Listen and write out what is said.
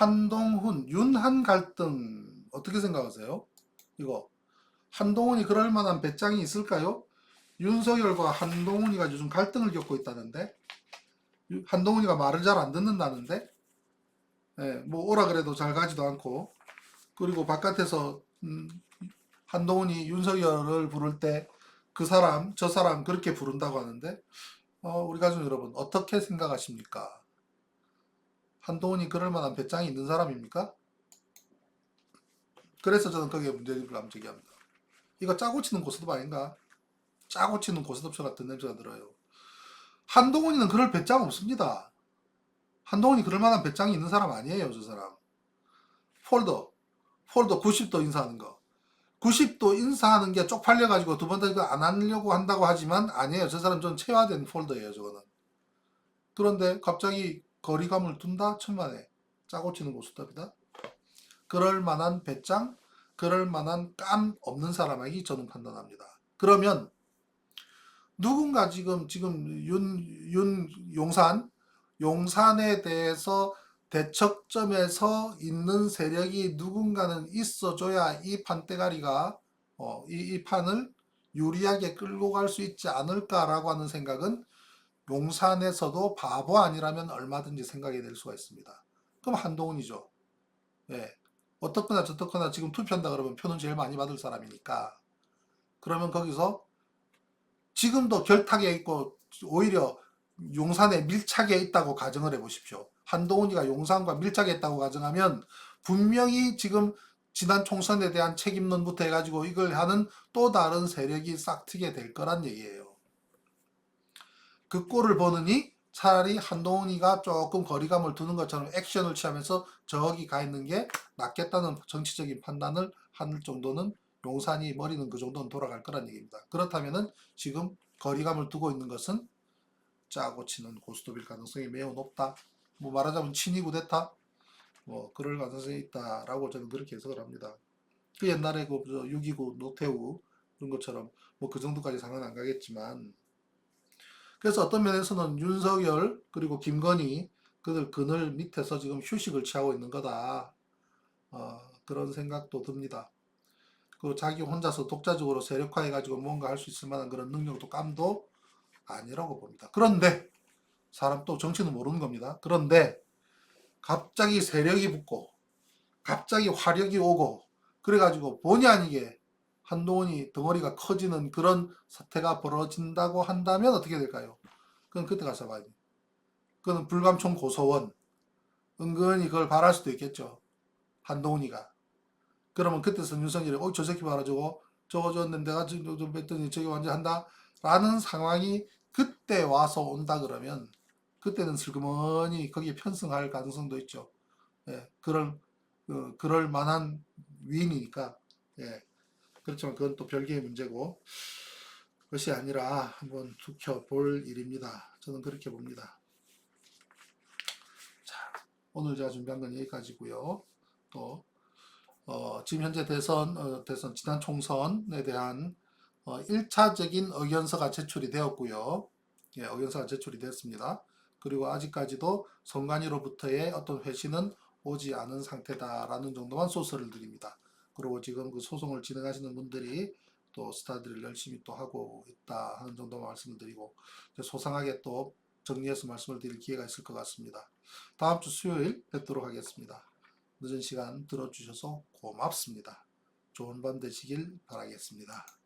한동훈, 윤한 갈등 어떻게 생각하세요? 이거 한동훈이 그럴 만한 배짱이 있을까요? 윤석열과 한동훈이가 요즘 갈등을 겪고 있다는데 유- 한동훈이가 말을 잘 안 듣는다는데 예, 뭐 오라 그래도 잘 가지도 않고 그리고 바깥에서 음, 한동훈이 윤석열을 부를 때 그 사람 저 사람 그렇게 부른다고 하는데 어, 우리 가족 여러분 어떻게 생각하십니까? 한동훈이 그럴 만한 배짱이 있는 사람입니까? 그래서 저는 거기에 문제를 제기합니다. 이거 짜고 치는 고스톱 아닌가? 짜고 치는 고스톱처 같은 냄새가 들어요. 한동훈이는 그럴 배짱 없습니다. 한동훈이 그럴 만한 배짱이 있는 사람 아니에요, 저 사람. 폴더, 폴더 90도 인사하는 거. 90도 인사하는 게 쪽팔려가지고 두 번 더 이거 안 하려고 한다고 하지만 아니에요. 저 사람 좀 체화된 폴더예요, 저거는. 그런데 갑자기 거리감을 둔다? 천만에. 짜고 치는 고스톱이다? 그럴 만한 배짱, 그럴 만한 깜 없는 사람에게 저는 판단합니다. 그러면 누군가 지금 지금 윤, 윤 용산 용산에 대해서 대척점에서 있는 세력이 누군가는 있어줘야 이 판대가리가 어, 이, 이 판을 유리하게 끌고 갈 수 있지 않을까라고 하는 생각은 용산에서도 바보 아니라면 얼마든지 생각이 될 수가 있습니다. 그럼 한동훈이죠. 예. 어떻거나 저떻거나 지금 투표한다 그러면 표는 제일 많이 받을 사람이니까 그러면 거기서 지금도 결탁에 있고 오히려 용산에 밀착해 있다고 가정을 해보십시오. 한동훈이가 용산과 밀착해 있다고 가정하면 분명히 지금 지난 총선에 대한 책임론부터 해가지고 이걸 하는 또 다른 세력이 싹트게 될 거란 얘기예요. 그 꼴을 보느니 차라리 한동훈이가 조금 거리감을 두는 것처럼 액션을 취하면서 저기 가 있는 게 낫겠다는 정치적인 판단을 할 정도는 용산이 머리는 그 정도는 돌아갈 거란 얘기입니다. 그렇다면은 지금 거리감을 두고 있는 것은 짜고 치는 고스톱일 가능성이 매우 높다. 뭐 말하자면 친이구 됐다. 뭐 그럴 가능성이 있다라고 저는 그렇게 해석을 합니다. 그 옛날에 그6.29 노태우 그런 것처럼 뭐 그 정도까지 상은 안 가겠지만 그래서 어떤 면에서는 윤석열 그리고 김건희 그들 그늘 밑에서 지금 휴식을 취하고 있는 거다. 어, 그런 생각도 듭니다. 그 자기 혼자서 독자적으로 세력화해가지고 뭔가 할 수 있을 만한 그런 능력도 감도 아니라고 봅니다. 그런데 사람 또 정치는 모르는 겁니다. 그런데 갑자기 세력이 붙고 갑자기 화력이 오고 그래가지고 본의 아니게 한동훈이 덩어리가 커지는 그런 사태가 벌어진다고 한다면 어떻게 될까요? 그건 그때 가서 봐야 돼. 그건 불감총 고소원 은근히 그걸 바랄 수도 있겠죠. 한동훈이가. 그러면 그때 서 윤석열이 어 저 새끼 봐라 저거 저거 줬는데 내가 지금 좀 뺐더니 저기 완전 한다 라는 상황이 그때 와서 온다 그러면 그때는 슬그머니 거기에 편승할 가능성도 있죠. 예, 그럴 어, 그럴 만한 위인이니까 예. 그렇지만 그건 또 별개의 문제고 그것이 아니라 한번 지켜볼 일입니다. 저는 그렇게 봅니다. 자, 오늘 제가 준비한 건 여기까지고요. 또 어, 지금 현재 대선 어, 대선 지난 총선에 대한 어, 1차적인 의견서가 제출이 되었고요. 예, 의견서가 제출이 됐습니다. 그리고 아직까지도 선관위로부터의 어떤 회신은 오지 않은 상태다라는 정도만 소설을 드립니다. 그리고 지금 그 소송을 진행하시는 분들이 또 스타들을 열심히 또 하고 있다 하는 정도만 말씀을 드리고 이제 소상하게 또 정리해서 말씀을 드릴 기회가 있을 것 같습니다. 다음 주 수요일 뵙도록 하겠습니다. 늦은 시간 들어주셔서 고맙습니다. 좋은 밤 되시길 바라겠습니다.